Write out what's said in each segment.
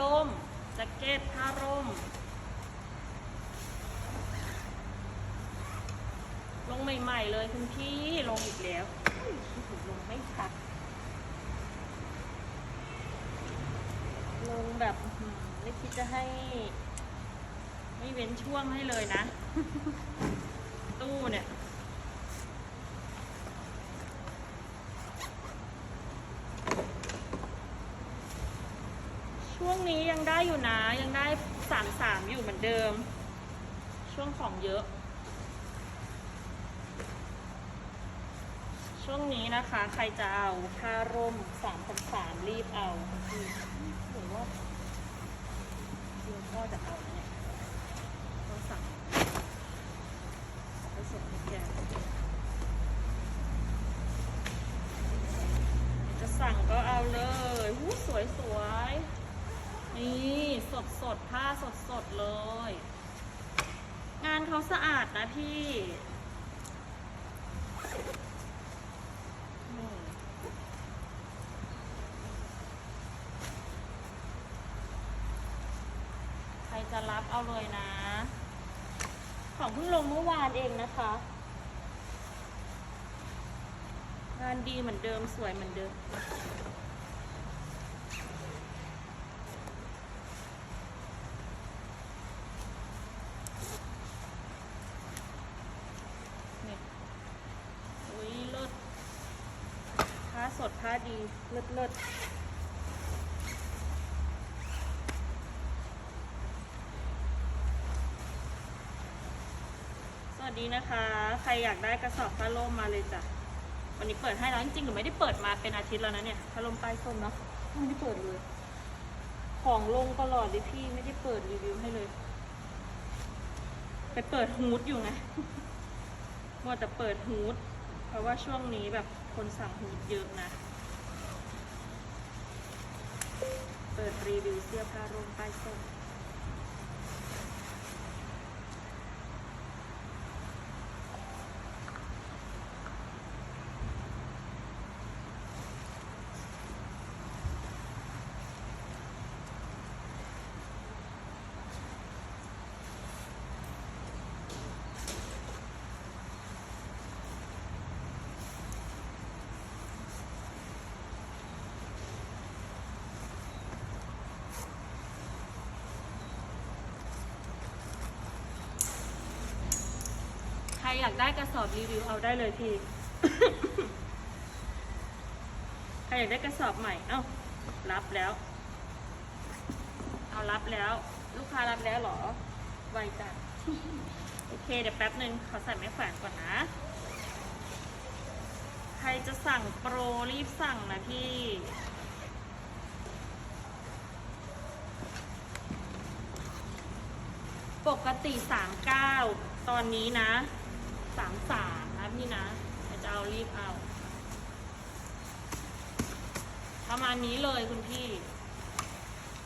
ล่มแจ็คเก็ตผ้าร่ม ลงใหม่ ๆ เลยคุณพี่ลงอีกแล้วลงไม่ทันลงแบบไม่คิดจะให้ ไม่เว้นช่วงให้เลยนะ ตู้เนี่ย ช่ วงนี้ยังได้อยู่นะ ยังได้สามสามอยู่เหมือนเดิม ช่วงของเยอะ ช่วงนี้นะคะ ใครจะเอาผ้าร่มสามพันสามรีบเอาหรือว่าเดี๋ยวพ่อจะเอาเนี่ยต้องสั่งไปส่งให้แกจะสั่งก็เอาเลยหูสวยสวยๆนี่ สดสดผ้าสดสดเลย งานเขาสะอาดนะพี่ใครจะรับเอาเลยนะ ของเพิ่งลงเมื่อวานเองนะคะ งานดีเหมือนเดิมสวยเหมือนเดิม นี่อุ้ยเลิศ ผ้าสดผ้าดีเลิศเลิศสวัสดีนะคะ ใครอยากได้กระสอบผ้าล่มมาเลยจ้ะ วันนี้เปิดให้แล้วจริงๆหนูไม่ได้เปิดมาเป็นอาทิตย์แล้วนะเนี่ยผ้าล่มป้ายส้มเนาะไม่ได้เปิดเลย ของลงตลอดเลยพี่ไม่ได้เปิดรีวิวให้เลย ไปเปิดฮูดอยู่ไงมัวแต่เปิดฮูดเพราะว่าช่วงนี้แบบคนสั่งฮูดเยอะนะ เปิดรีวิวเสื้อผ้าร่มป้ายส้ม อยากได้กระสอบรีวิวเอาได้เลยพี่ใครอยากได้กระสอบใหม่ เอ้า รับแล้ว เอารับแล้ว ลูกค้ารับแล้วเหรอ ไวจังโอเค เดี๋ยวแป๊บหนึ่งขอใส่ไม้แขวนก่อนนะ ใครจะสั่งโปรรีบสั่งนะพี่ปกติ 39 ตอนนี้นะ 33นะพี่นะเดี๋ยวจะเอารีบเอา ประมาณนี้เลยคุณพี่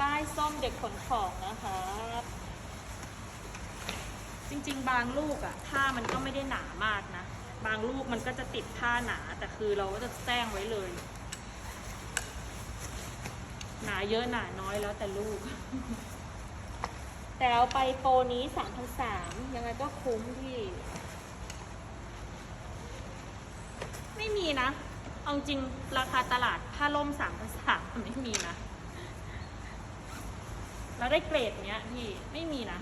ป้ายส้มเด็กขนของนะคะจริง ๆ บางลูกอะผ้ามันก็ไม่ได้หนามากนะ บางลูกมันก็จะติดผ้าหนา แต่คือเราก็จะแจ้งไว้เลย หนาเยอะหนาน้อยแล้วแต่ลูก แต่เอาไปโปรนี้สามพันสามยังไงก็คุ้มพี่ ไม่มีนะ เอาจริงราคาตลาดผ้าล่มสามพันสามไม่มีนะแล้วได้เกรดเนี้ยพี่ไม่มีนะ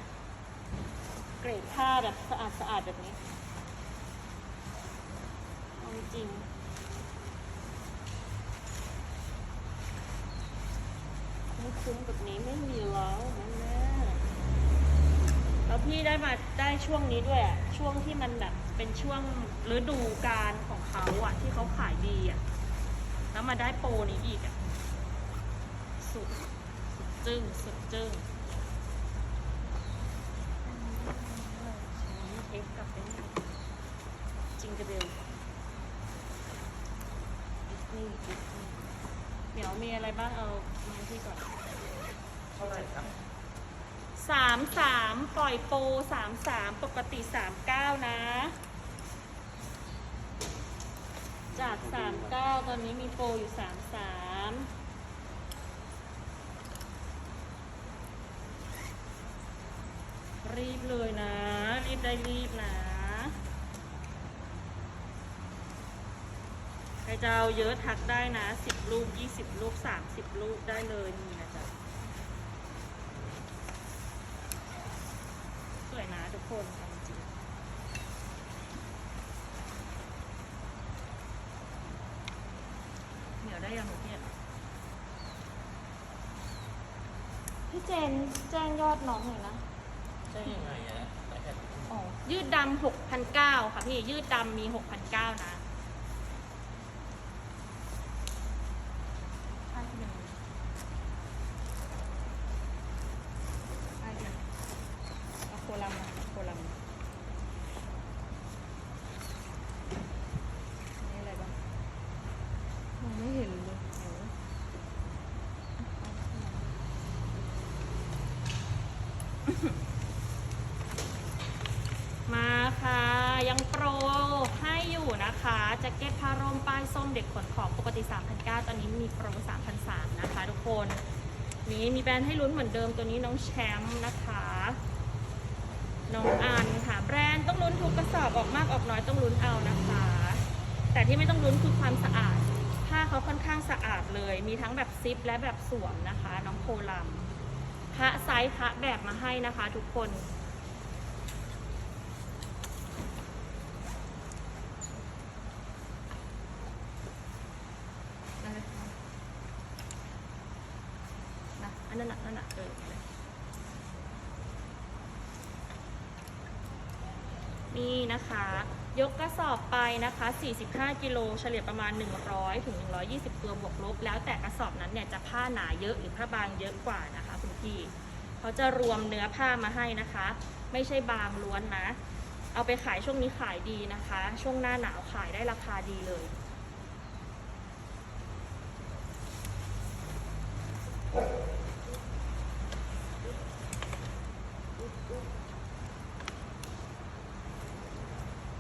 เกรดผ้าแบบสะอาดสะอาดแบบนี้เอาจริงคุ้มแบบนี้ไม่มีแล้วนะ แล้วพี่ได้มาได้ช่วงนี้ด้วยอะช่วงที่มันแบบเป็นช่วงฤดูกาลของเขาอะที่เขาขายดีอะแล้วมาได้โปรนี้อีกอะสุดสุดจึ้งสุดจึ้งเอ็กกลับไปนี่จิงกระเบลดิสนีย์ดิสนีย์เหมียวมีอะไรบ้างเอามาให้พี่ก่อนเท่าไหร่ครับ สามสามปล่อยโปสามสามปกติสามเก้านะ จากสามเก้าตอนนี้มีโปอยู่สามสามรีบเลยนะ รีบได้รีบนะใครจะเอาเยอะทักได้นะสิบลูกยี่สิบลูกสามสิบลูกได้เลยมีนะจ๊ะ วยนะทุกคนเอาจริงเหนียวได้ยังหนูเนี่ยพี่เจนแจ้งยอดน้องหน่อยนะ ใช่ยังไงอะไหนแค่อ๋อยืดดำหกพันเก้าค่ะพี่ ยืดดำมีหกพันเก้านะใช่ที่หนึ่งใช่ที่หนึ่งเอาโคลัมมาเอาโคลัมมานี่อะไรบ้างมองไม่เห็นเลยโอ้ มาค่ะ ยังโปรให้อยู่นะคะ แจ็คเก็ตผ้าร่มป้ายส้มเด็กขนของปกติ 3,900ตอนนี้มีโปร 3,300นะคะทุกคน นี้มีแบรนด์ให้ลุ้นเหมือนเดิมตัวนี้น้องแชมป์นะคะน้องอันค่ะแบรนด์ต้องลุ้นทุกกระสอบออกมากออกน้อยต้องลุ้นเอานะคะ แต่ที่ไม่ต้องลุ้นคือความสะอาด ผ้าเขาค่อนข้างสะอาดเลย มีทั้งแบบซิปและแบบสวมนะคะ น้องโคลัม ส์พระแบบมาให้นะคะทุกคนนั่นเลยนะอันนั้นน่ะนั่นน่ะเออนี่นะคะ ยกกระสอบไปนะคะ 45 กิโลเฉลี่ยประมาณ 100 ถึง 120 ตัวบวกลบ แล้วแต่กระสอบนั้นเนี่ยจะผ้าหนาเยอะหรือผ้าบางเยอะกว่านะคะคุณพี่ เขาจะรวมเนื้อผ้ามาให้นะคะ ไม่ใช่บางล้วนนะ เอาไปขายช่วงนี้ขายดีนะคะ ช่วงหน้าหนาวขายได้ราคาดีเลย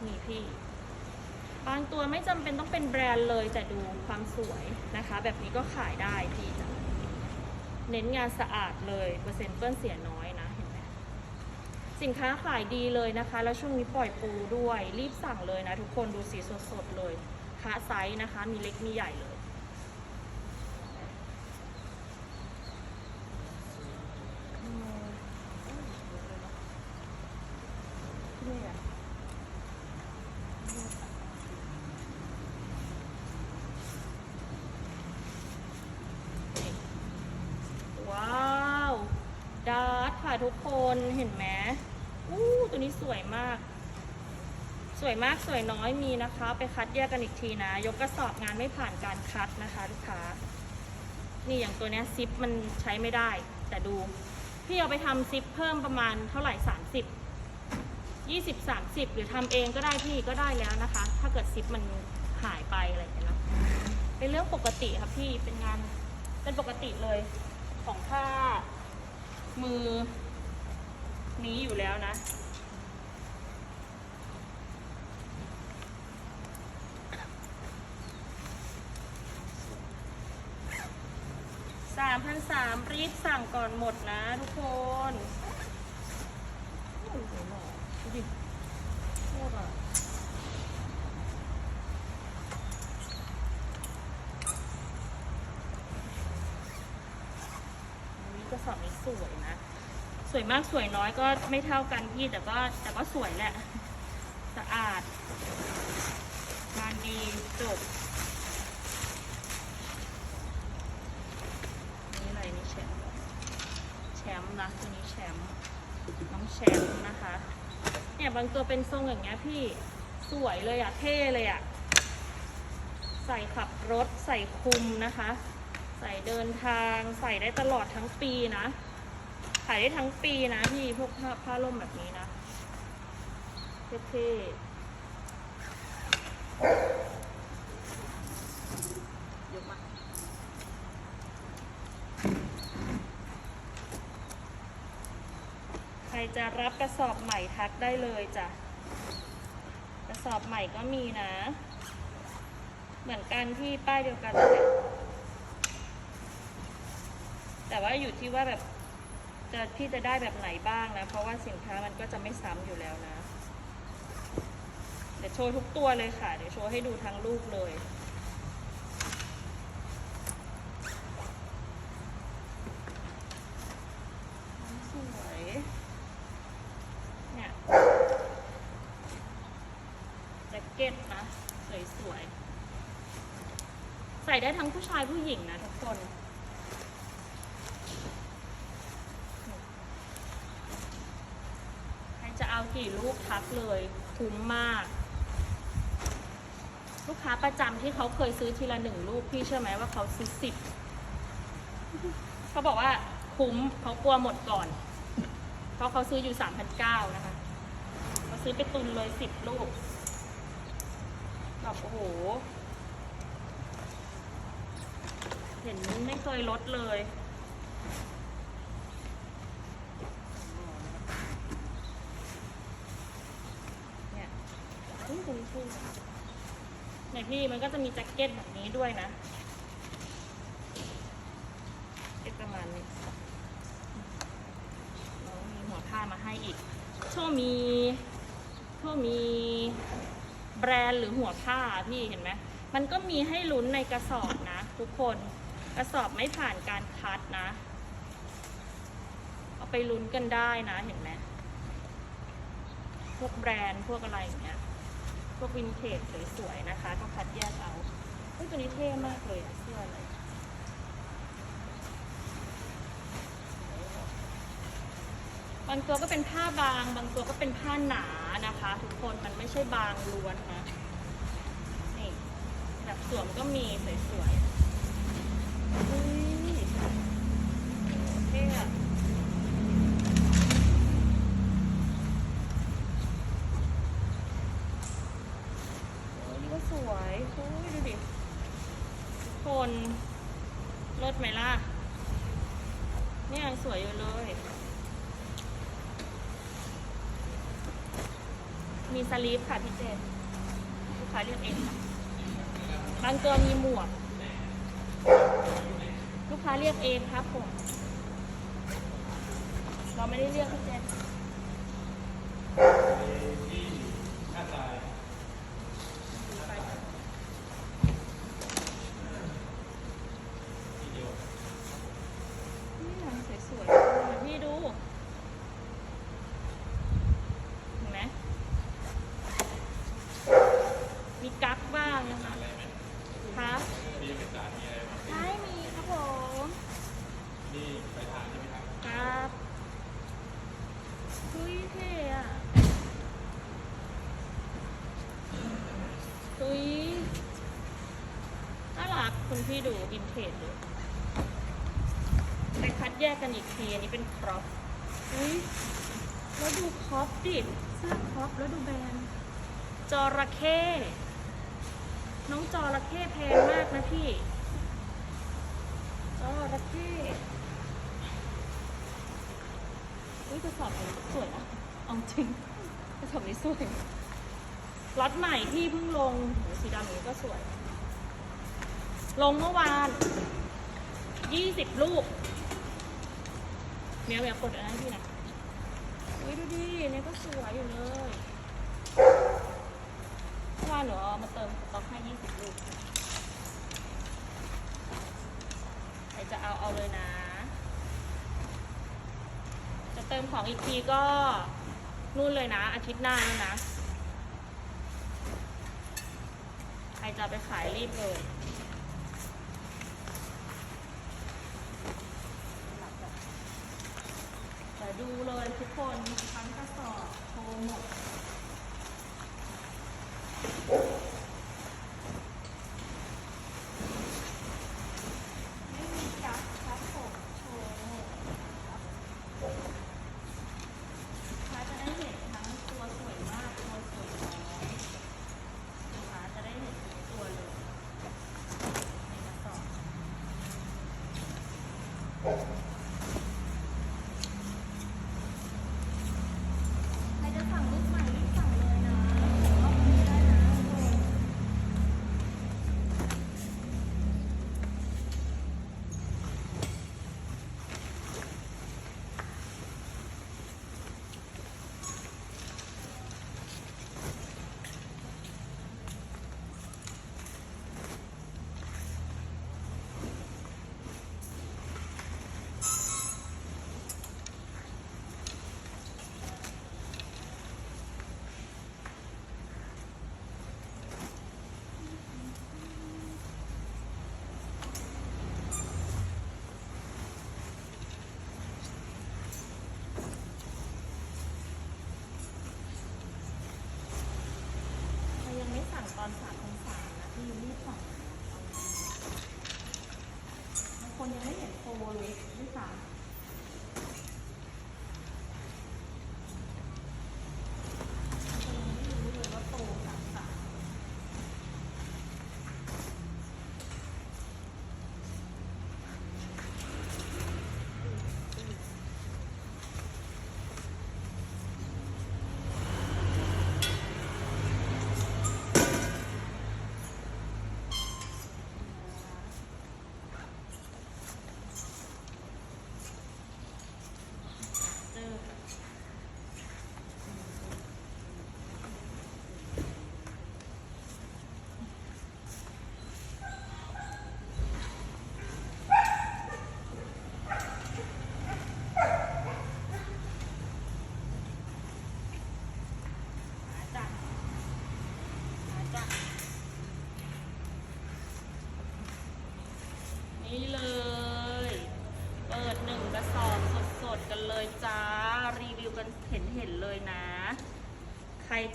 นี่พี่บางตัวไม่จำเป็นต้องเป็นแบรนด์เลยแต่ดูความสวยนะคะ แบบนี้ก็ขายได้พี่จ้ เน้นงานสะอาดเลยเปอร์เซ็นต์เปื้อนเสียน้อยนะเห็นไหมสินค้าขายดีเลยนะคะ แล้วช่วงนี้ปล่อยปูด้วยรีบสั่งเลยนะทุกคนดูสีสดๆเลยคะไซส์นะคะ มีเล็กมีใหญ่เลย อืมนี่อะ ว้าว ดาร์ทค่ะทุกคน เห็นไหมอู้ตัวนี้สวยมาก สวยมากสวยน้อยมีนะคะ ไปคัดแยกกันอีกทีนะ ยกกระสอบงานไม่ผ่านการคัดนะคะลูกค้า นี่อย่างตัวนี้ซิปมันใช้ไม่ได้ แต่ดู พี่เอาไปทำซิปเพิ่มประมาณเท่าไหร่ 30 20 30 หรือทำเองก็ได้พี่ก็ได้แล้วนะคะ ถ้าเกิดซิปมันหายไปอะไรอย่างเงี้ยเนะเป็นเรื่องปกติครับพี่เป็นงานเป็นปกติเลยของผ้ามือ นี้อยู่แล้วนะ สามพันสามรีบสั่งก่อนหมดนะทุกคนดูดิโคตรอะ อันนี้กระสอบนี้สวยนะ ส วยมากสวยน้อยก็ไม่เท่ากันพี่แต่ก็แต่ก็สวยแหละ สะอาด งานดีจบนี่อะไรนี่แชมป์แชมป์นะตัวนี้แชมป์น้องแชมป์นะคะ เนี่ยบางตัวเป็นทรงอย่างเงี้ยพี่สวยเลยอะเท่เลยอะใส่ขับรถใส่คุมนะคะ ใส่เดินทางใส่ได้ตลอดทั้งปีนะ ขายได้ทั้งปีนะพี่พวกผ้าผ้าร่มแบบนี้นะเท่ๆยกมาใครจะรับกระสอบใหม่ทักได้เลยจ้ะกระสอบใหม่ก็มีนะ เหมือนกันที่ป้ายเดียวกันแต่ว่าอยู่ที่ว่าแบบ จะพี่จะได้แบบไหนบ้างนะ เพราะว่าสินค้ามันก็จะไม่ซ้ำอยู่แล้วนะ เดี๋ยวโชว์ทุกตัวเลยค่ะ เดี๋ยวโชว์ให้ดูทั้งลูกเลย สวยเนี่ยแจ็คเก็ตนะ สวยๆ ใส่ได้ทั้งผู้ชายผู้หญิงนะทุกคน ใครจะเอา กี่ลูกทักเลยคุ้มมาก ลูกค้าประจำที่เขาเคยซื้อทีละหนึ่งลูกพี่เชื่อไหมว่าเขาซื้อสิบเขาบอกว่าคุ้มเขากลัวหมดก่อน เพราะเขาซื้ออยู่สามพันเก้านะคะเขาซื้อไปตุนเลยสิบลูกแบบโอ้โหเห็นไม่เคยลดเลยเนี่ย อุ้ยคุณคุณในพี่มันก็จะมีแจ็คเก็ตแบบนี้ด้วยนะแจ็คเก็ตประมาณนี้แล้วมีหัวผ้ามาให้อีกโชว์มีโชว์มีแบรนด์หรือหัวผ้าพี่เห็นไหมมันก็มีให้ลุ้นในกระสอบนะ ทุกคนกระสอบไม่ผ่านการคัดนะ เอาไปลุ้นกันได้นะเห็นไหมพวกแบรนด์พวกอะไรอย่างเงี้ย พวกวินเทจสวยๆนะคะ ก็คัดแยกเอาเฮ้ยตัวนี้เท่มากเลยเสื้ออะไรบางตัวก็เป็นผ้าบาง บางตัวก็เป็นผ้าหนานะคะ ทุกคนมันไม่ใช่บางล้วนนะนี่แบบสวมก็มีสวยๆอุ้ยเท่อะโอ้ยนี่ก็สวยโอ้ยดูดิ ทุกคนลดไหมล่ะ เนี่ยยังสวยอยู่เลย มีสลีฟค่ะพี่เจนลูกค้าเลือกเองค่ะบางตัวมีหมวก ลูกค้าเรียกเองครับผม เราไม่ได้เรียกนี่หนังสวยๆเลยพี่ดู เห็นไหม มีกั๊กบ้างนะคะคะใช่มีครับผม นี่ไปทานใช่ไหมครับ ครับเฮ้ยเท่อะเฮ้ยน่ารัก คุณพี่ดูวินเทจเลยไปคัดแยกกันอีกที อันนี้เป็นครอปอุ้ยแล้วดูครอปดิเสื้อครอปแล้วดูแบรนด์จระเข้น้องจระเข้แพงมากนะพี่จระเข้อุ้ยกระสอบนี้สวยนะเอาจริงกระสอบนี้สวยล็อตใหม่ที่เพิ่งลงโหสีดำนี้ก็สวย ลงเมื่อวานยี่สิบลูกเมียวเมียกดอันนั้นให้พี่นะอุ้ยดูดิเนี่ยก็สวยอยู่เลยเมื่อวานหนูเอามาเติมสต็อกให้ยี่สิบลูกใครจะเอาเอาเลยนะ จะเติมของอีกทีก็นู่นเลยนะ อาทิตย์หน้าแล้วนะ ใครจะไปขายรีบเลย ดูเลยทุกคนทั้งกระสอบโชว์หมด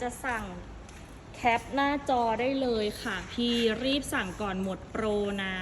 จะสั่งแคปหน้าจอได้เลยค่ะ พี่รีบสั่งก่อนหมดโปรนะ